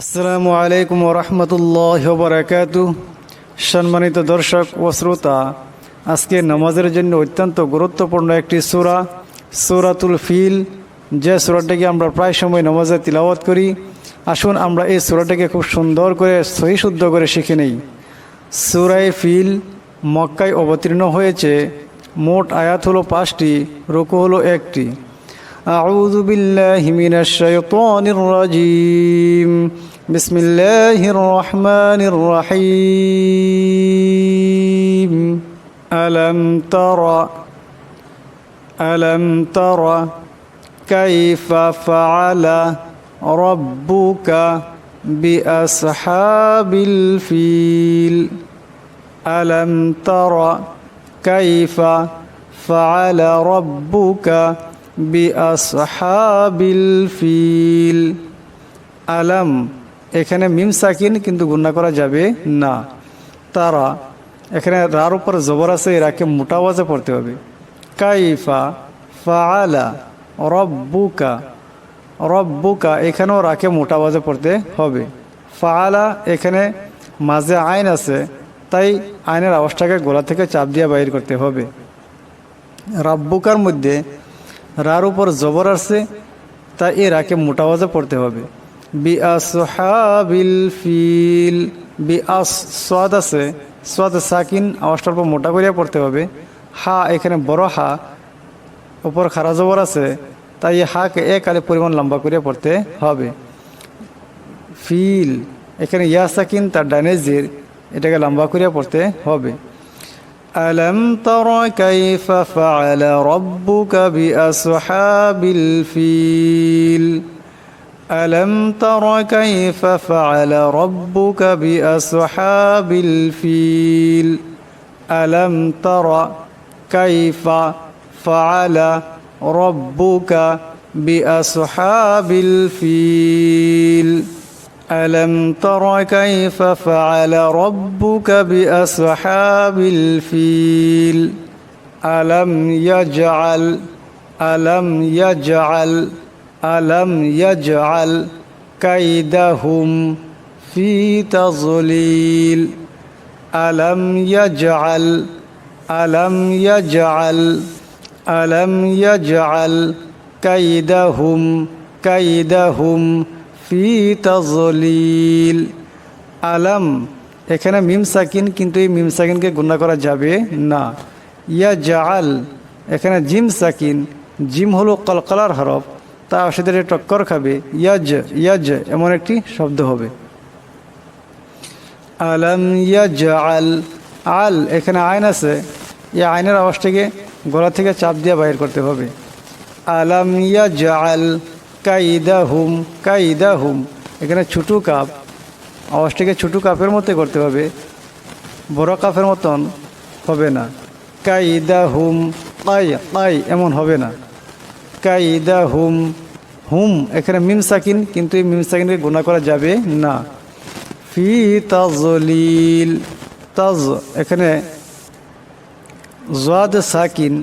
আসসালামু আলাইকুম রহমতুল্লাহ বারাকাতু সম্মানিত দর্শক ও শ্রোতা, আজকে নামাজের জন্য অত্যন্ত গুরুত্বপূর্ণ একটি সূরা, সূরাতুল ফিল। যে সূরাটাকে আমরা প্রায় সময় নামাজে তিলাওয়াত করি, আসুন আমরা এই সূরাটাকে খুব সুন্দর করে সহি শুদ্ধ করে শিখে নেই। সূরায় ফিল মক্কায় অবতীর্ণ হয়েছে, মোট আয়াত হলো পাঁচটি, রুকু হলো একটি। أعوذ بالله من الشيطان الرجيم. بسم الله الرحمن الرحيم. ألم تر ألم تر كيف فعل ربك بأصحاب الفيل؟ ألم تر كيف فعل ربك বিআসহাবিল ফিল। আলাম, এখানে মিম সাকিন কিন্তু গুণা করা যাবে না। তারা, এখানে রার উপর জবর আছে এরাকে মোটা আওয়াজে পড়তে হবে। কাইফা ফাআলা রব্বুকা রব্বুকা, এখানেও রাকে মোটা আওয়াজে পড়তে হবে। ফালা এখানে মাঝে আইন আছে, তাই আইনের আওয়াজটাকে গোলা থেকে চাপ দিয়ে বাইর করতে হবে। রাব্বুকার মধ্যে রার উপর জবর আসছে, তা এ রাকে মোটা আওয়াজে পড়তে হবে। বি আসহাবিল ফিল, বি আস সোয়াদ আছে সোয়াদ সাকিন আওয়াজটার উপর মোটা করিয়া পড়তে হবে। হা, এখানে বড় হা, উপর খারা জবর আছে, তাই এই হাকে এক আলে পরিমাণ লম্বা করিয়া পড়তে হবে। ফিল, এখানে ইয়া সাকিন, তার ডাইনেজির এটাকে লম্বা করিয়া পড়তে হবে। ألم تر كيف فعل ربك بأصحاب الفيل؟ ألم تر كيف فعل ربك بأصحاب الفيل؟ ألم تر كيف فعل ربك بأصحاب الفيل؟ ألم تر كيف فعل ربك بأصحاب الفيل؟ ألم يجعل ألم يجعل ألم يجعل كيدهم في تضليل؟ ألم يجعل ألم يجعل ألم يجعل كيدهم كيدهم ফি তাজলিল। আলাম, এখানে মিম সাকিন, কিন্তু এই মিম সাকিনকে গুণা করা যাবে না। ইয়া জাল এখানে জিম সাকিন, জিম হলো কলকলার হরফ, তা সাথে টক্কর খাবে। ইয়াজ ইয়াজ, এমন একটি শব্দ হবে। আলাম ইয়াজ আল আল, এখানে আইন আছে। এই আইনের আওয়াজটাকে গলা থেকে চাপ দিয়ে বাইর করতে হবে। আলাম ইয়াজ আল কাইদা হুম কাইদা হুম এখানে ছোটো কাপ আওয়াজটাকে ছোটো কাপের মধ্যে করতে হবে। বড় কাপের মতন হবে না। কাইদা হুম কাই কাই এমন হবে না। কাইদা হুম হুম এখানে মিম সাকিন, কিন্তু এই মিম সাকিনকে গুণা করা যাবে না। ফি তাজলিল, তাজ, এখানে জোয়াদ সাকিন,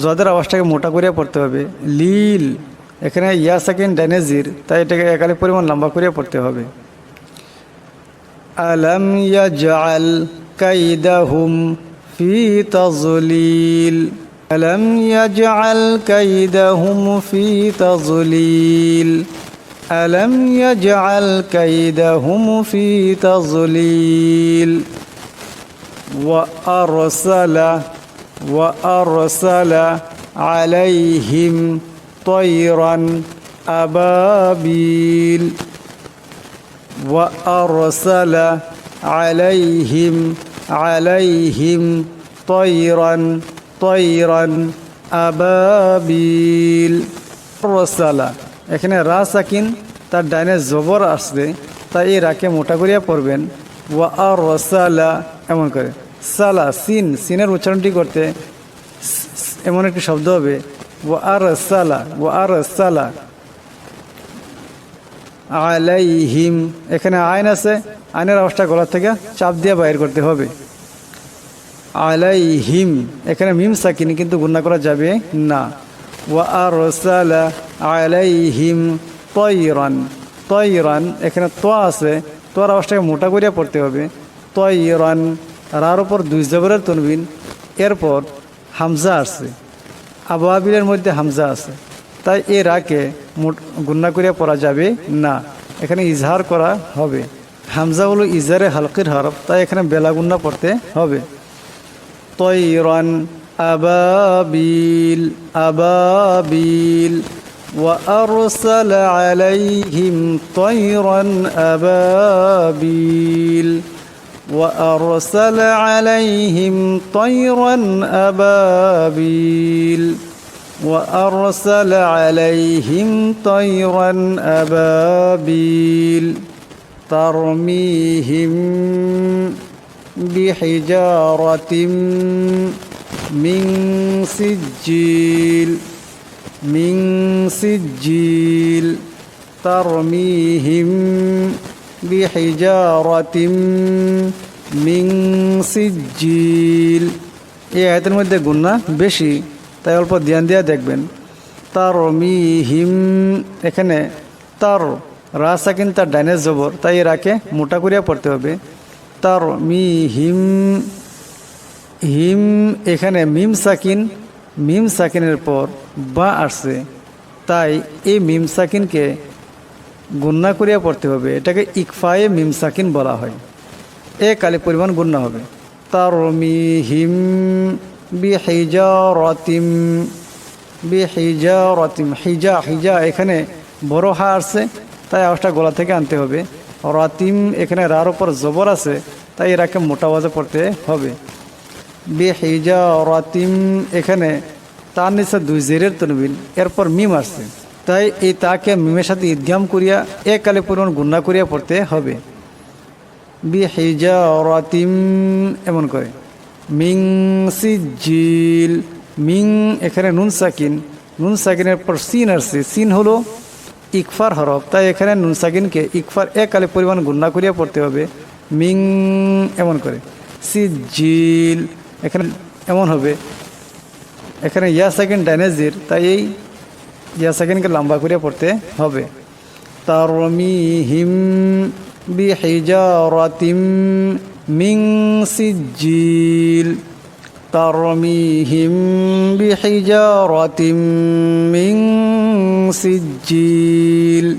জোয়াদের আওয়াজটাকে মোটা করিয়া পড়তে হবে। লীল এখানে ইয়া সাকিন ডাইনেজির তাই এটাকে একালে পরিমাণ লম্বা করিয়া পড়তে হবে আলম ইয়াজআল কাইদাহুম ফি তাজলিল আলম ইয়াজআল কাইদাহুম ফি তাজলিল আলম ইয়াজআল কাইদাহুম ফি তাজলিল وأرسل وأرسل عليهم طيرا أبابيل وأرسل عليهم عليهم طيرا طيرا أبابيل رسل এখানে রা সাকিন তার ডাইনে জবর আসছে তাই এই রাকে মোটা করিয়া পড়বেন ওয়া আর রসালা এমন করে সালা সিন সিনের উচ্চারণটি করতে এমন একটি শব্দ হবে ও ও আলাইহিম এখানে আইন আছে, আইনের আওয়াজটা গলা থেকে চাপ দিয়ে বাইর করতে হবে। আলাইহিম, এখানে মিম সাকিনি কিন্তু গুণা করা যাবে না। ওয়া আর আলাইহিম তৈরান। তয়রান এখানে তো আছে, তোর আওয়াজটাকে মোটা করিয়া পড়তে হবে। তয়রান রার উপর দুই জবরের তনবিন, এরপর হামজা আসছে। আবহাবিলের মধ্যে হামজা আছে তাই এ রাকে মোট- গুন্না করিয়া পড়া যাবে না এখানে ইজহার করা হবে হামজা হলো ইজারে হালকির হরফ তাই এখানে বেলা গুন্না পড়তে হবে طيرا أبابيل أبابيل وأرسل عليهم طيرا أبابيل وأرسل عليهم طيرا أبابيل. وأرسل عليهم طيرا أبابيل. ترميهم بحجارة من سجيل. من سجيل. ترميهم بحجارة من سجيل এই আয়তের মধ্যে গুণা বেশি তাই অল্প ধ্যান দিয়া দেখবেন তার মিহিম এখানে তার রা সাকিন তার ডাইনের জবর তাই রাকে মোটা করিয়া পড়তে হবে তার মি হিম হিম এখানে মিম সাকিন মিম সাকিনের পর বা আসছে তাই এই মিম সাকিনকে গুন্না করিয়া পড়তে হবে। এটাকে ইকফায়ে মিমসাকিন বলা হয়। এ কালে পরিমাণ গুন্না হবে। তার মি হিম বি হিজা রতিম বি হিজা রতিম হিজা হিজা এখানে বড় হা আসছে, তাই আওয়াজটা গলা থেকে আনতে হবে। রাতিম, এখানে রার ওপর জবর আছে, তাই এরাকে মোটা আওয়াজে পড়তে হবে। বে হিজা রাতিম এখানে তার নিচে দুই জেরের তনবিন এরপর মিম আসছে। তাই এই তাকে মিমের সাথে ইদ্যাম করিয়া এক কালে পরিমাণ গুন্না করিয়া পড়তে হবে। বি হিজা রাতিম এমন করে। মিং সিজিল মিং, এখানে নুন সাকিন। নুন সাকিনের পর সিন আসছে সিন হলো ইকফার হরফ। তাই এখানে নুন সাকিনকে ইকফার এক কালে পরিমাণ গুন্না করিয়া পড়তে হবে। মিং, এমন করে। সিজিল এখানে এমন হবে। এখানে ইয়া সাকিন ডাইনেজির। তাই এই ইয়া সেকেন্ডকে লম্বা করিয়া পড়তে হবে তারমিহিম বিহিজারাতিম মিং সিজিল ترميهم بحجارة من سجيل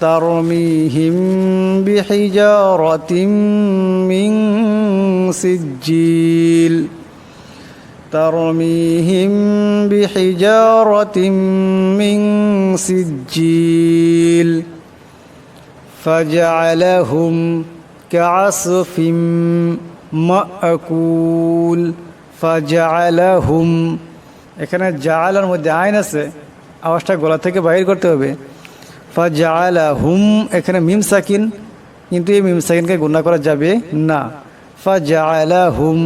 ترميهم بحجارة من سجيل ترميهم بحجارة من سجيل فجعلهم كعصف মাকুল ফাজালাহুম এখানে জালার মধ্যে আইন আছে আওয়াজটা গলা থেকে বাইর করতে হবে ফাজালাহুম এখানে মিম সাকিন কিন্তু এই মিম সাকিনকে গুণা করা যাবে না ফাজালাহুম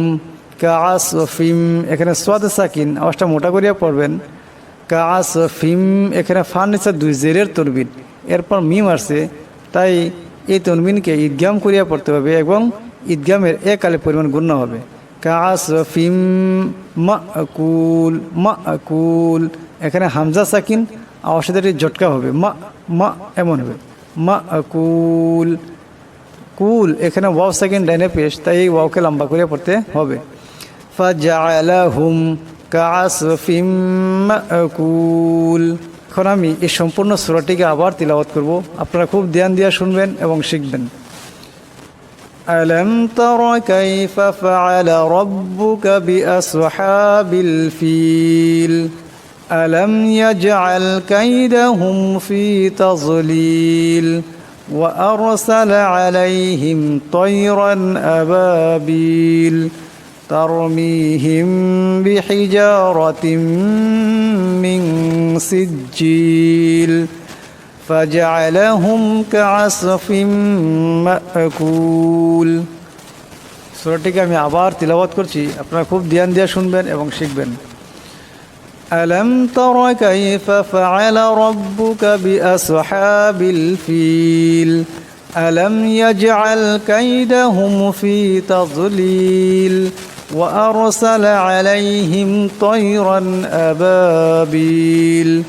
কাসফিম এখানে সোয়াদ সাকিন, আওয়াজটা মোটা করিয়া পড়বেন। কাসফিম এখানে ফান নিচে দুই জেরের তরবিন এরপর মিম আসছে, তাই এই তনবিনকে ঈদগাম করিয়া পড়তে হবে এবং ঈদগামের এক কালে পরিমাণ গুণ্য হবে। কাসফিম মাকুল মাকুল, এখানে হামজা সাকিন আওয়াজের জটকা হবে, মা মা এমন হবে। মাকুল, কুল, এখানে ওয়াও সেকেন্ড ডাইনে পেশ, তাই এই ওয়াওকে লম্বা করে পড়তে হবে। ফাজালাহুম কাসফিম মাকুল এখন আমি এই সম্পূর্ণ সুরাটিকে আবার তিলাওয়াত করব আপনারা খুব ধ্যান দিয়া শুনবেন এবং শিখবেন ألم تر كيف فعل ربك بأصحاب الفيل ألم يجعل كيدهم في تضليل وأرسل عليهم طيرا أبابيل ترميهم بحجارة من سجيل فجعلهم كعصف مأكول সুরাটিকে আমি আবার তিলাবাত করছি আপনারা খুব ধ্যান দিয়ে শুনবেন এবং শিখবেন ألم تر كيف فعل ربك بأصحاب الفيل ألم يجعل كيدهم في تضليل وأرسل عليهم طيرا أبابيل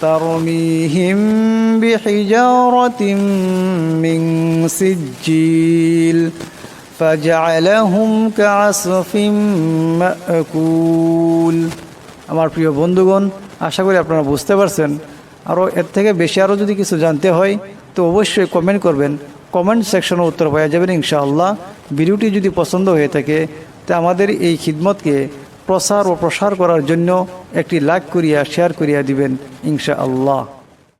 ترميهم بحجارة من سجيل فجعلهم كعصف مأكول আমার প্রিয় বন্ধুগণ আশা করি আপনারা বুঝতে পারছেন আরও এর থেকে বেশি আরও যদি কিছু জানতে হয় তো অবশ্যই কমেন্ট করবেন কমেন্ট সেকশনে উত্তর পাওয়া যাবেন ইনশাআল্লাহ ভিডিওটি যদি পছন্দ হয়ে থাকে তা আমাদের এই খিদমতকে প্রসার ও প্রসার করার জন্য একটি লাইক করিয়া, শেয়ার করিয়া দিবেন, ইনশাআল্লাহ।